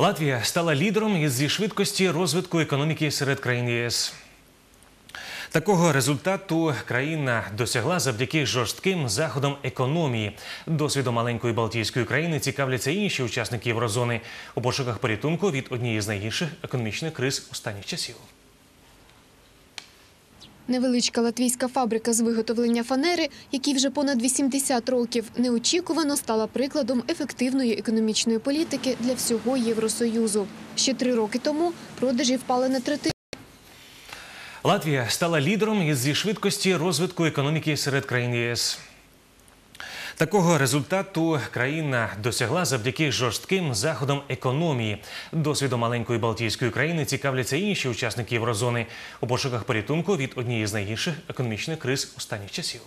Латвія стала лідером із зі швидкості розвитку економіки серед країн ЄС. Такого результату країна досягла завдяки жорстким заходам економії. Досвідом маленької Балтійської країни цікавляться інші учасники Єврозони у пошуках порятунку від однієї з найгірших економічних криз останніх часів. Невеличка латвійська фабрика з виготовлення фанери, якій вже понад 80 років, неочікувано стала прикладом ефективної економічної політики для всього Євросоюзу. Ще три роки тому продажі впали на третину. Латвія стала лідером із зі швидкості розвитку економіки серед країн ЄС. Такого результату країна досягла завдяки жорстким заходам економії. Досвідом маленької Балтійської країни цікавляться інші учасники Єврозони у пошуках порятунку від однієї з найгірших економічних криз останніх часів.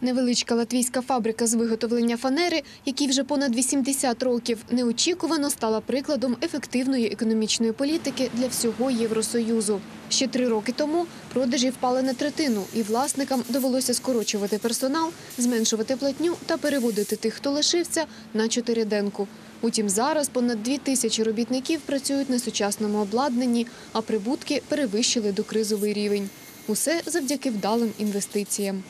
Невеличка латвійська фабрика з виготовлення фанери, якій вже понад 80 років, неочікувано стала прикладом ефективної економічної політики для всього Євросоюзу. Ще три роки тому продажі впали на третину, і власникам довелося скорочувати персонал, зменшувати платню та переводити тих, хто лишився, на чотириденку. Утім, зараз понад дві тисячі робітників працюють на сучасному обладнанні, а прибутки перевищили докризовий рівень. Усе завдяки вдалим інвестиціям.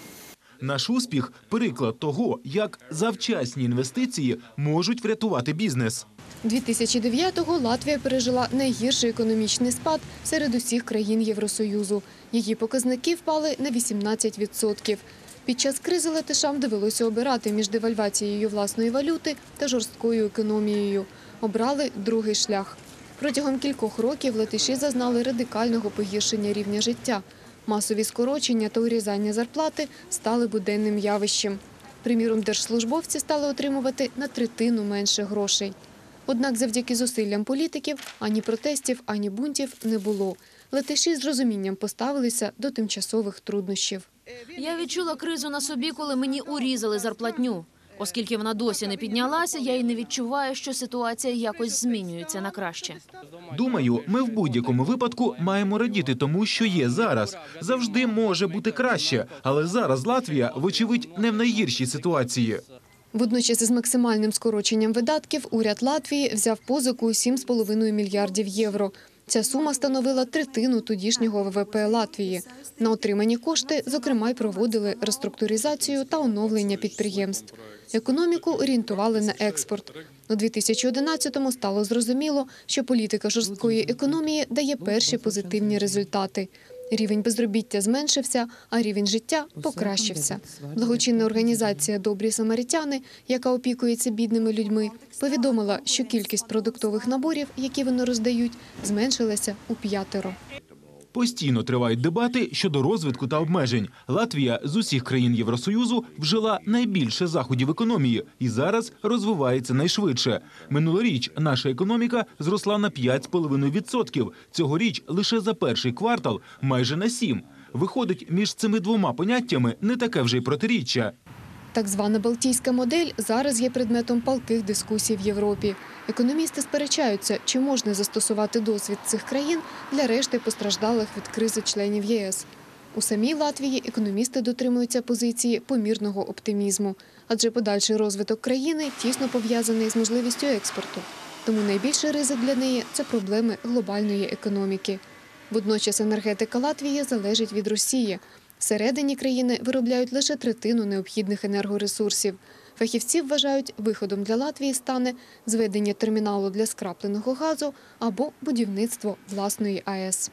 Наш успіх приклад того, як завчасні інвестиції можуть врятувати бізнес. 2009-го Латвія пережила найгірший економічний спад серед усіх країн Євросоюзу. Її показники впали на 18%. Під час кризи латишам довелося обирати між девальвацією власної валюти та жорсткою економією. Обрали другий шлях. Протягом кількох років латиші зазнали радикального погіршення рівня життя. Масові скорочення та урізання зарплати стали буденним явищем. Приміром, держслужбовці стали отримувати на третину менше грошей. Однак завдяки зусиллям політиків ані протестів, ані бунтів не було. Латиші з розумінням поставилися до тимчасових труднощів. Я відчула кризу на собі, коли мені урізали зарплатню. Оскільки вона досі не піднялася, я й не відчуваю, що ситуація якось змінюється на краще. Думаю, ми в будь-якому випадку маємо радіти тому, що є зараз. Завжди може бути краще, але зараз Латвія, вочевидь, не в найгіршій ситуації. Водночас із максимальним скороченням видатків уряд Латвії взяв позику у 7,5 мільярдів євро. Ця сума становила третину тодішнього ВВП Латвії. На отримані кошти, зокрема, й проводили реструктуризацію та оновлення підприємств. Економіку орієнтували на експорт. У 2011-му стало зрозуміло, що політика жорсткої економії дає перші позитивні результати. Рівень безробіття зменшився, а рівень життя покращився. Благочинна організація Добрі самаритяни, яка опікується бідними людьми, повідомила, що кількість продуктових наборів, які вони роздають, зменшилася у п'ятеро. Постійно тривають дебати щодо розвитку та обмежень. Латвія з усіх країн Євросоюзу вжила найбільше заходів економії і зараз розвивається найшвидше. Минулоріч наша економіка зросла на 5,5%. Цьогоріч лише за перший квартал майже на 7%. Виходить, між цими двома поняттями не таке вже й протиріччя. Так звана Балтійська модель зараз є предметом палких дискусій в Європі. Економісти сперечаються, чи можна застосувати досвід цих країн для решти постраждалих від кризи членів ЄС. У самій Латвії економісти дотримуються позиції помірного оптимізму, адже подальший розвиток країни тісно пов'язаний з можливістю експорту. Тому найбільший ризик для неї це проблеми глобальної економіки. Водночас енергетика Латвії залежить від Росії. Всередині країни виробляють лише третину необхідних енергоресурсів. Фахівці вважають, виходом для Латвії стане зведення терміналу для скрапленого газу або будівництво власної АЕС.